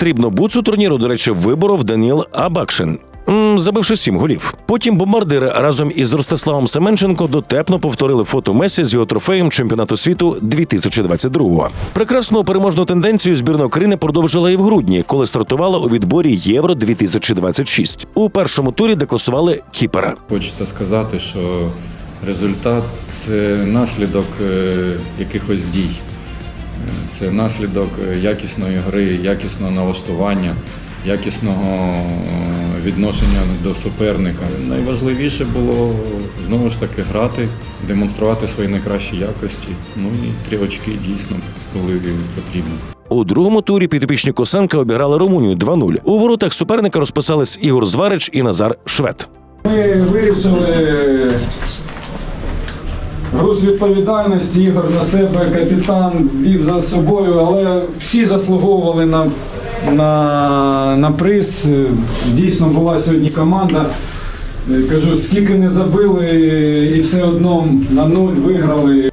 Срібну буцу турніру, до речі, виборов Даніл Абакшин. Забивши сім голів. Потім бомбардири разом із Ростиславом Семенченко дотепно повторили фото Месі з його трофеєм чемпіонату світу 2022-го. Прекрасну переможну тенденцію збірна України продовжила і в грудні, коли стартувала у відборі Євро 2026 У першому турі декласували кіпера. Хочеться сказати, що результат це наслідок е, якихось дій. Це наслідок е, якісної гри, якісного налаштування, якісного е, відношення до суперника. Найважливіше було знову ж таки грати, демонструвати свої найкращі якості. Ну і три очки дійсно були потрібні. У другому турі підопічні Косенка обіграли Румунію 2-0. У воротах суперника розписались Ігор Зварич і Назар Швед. Ми вирішили груз відповідальності. Ігор на себе капітан вів за собою, але всі заслуговували на, на, на приз. Дійсно була сьогодні команда. Кажу, скільки не забили, і все одно на нуль виграли.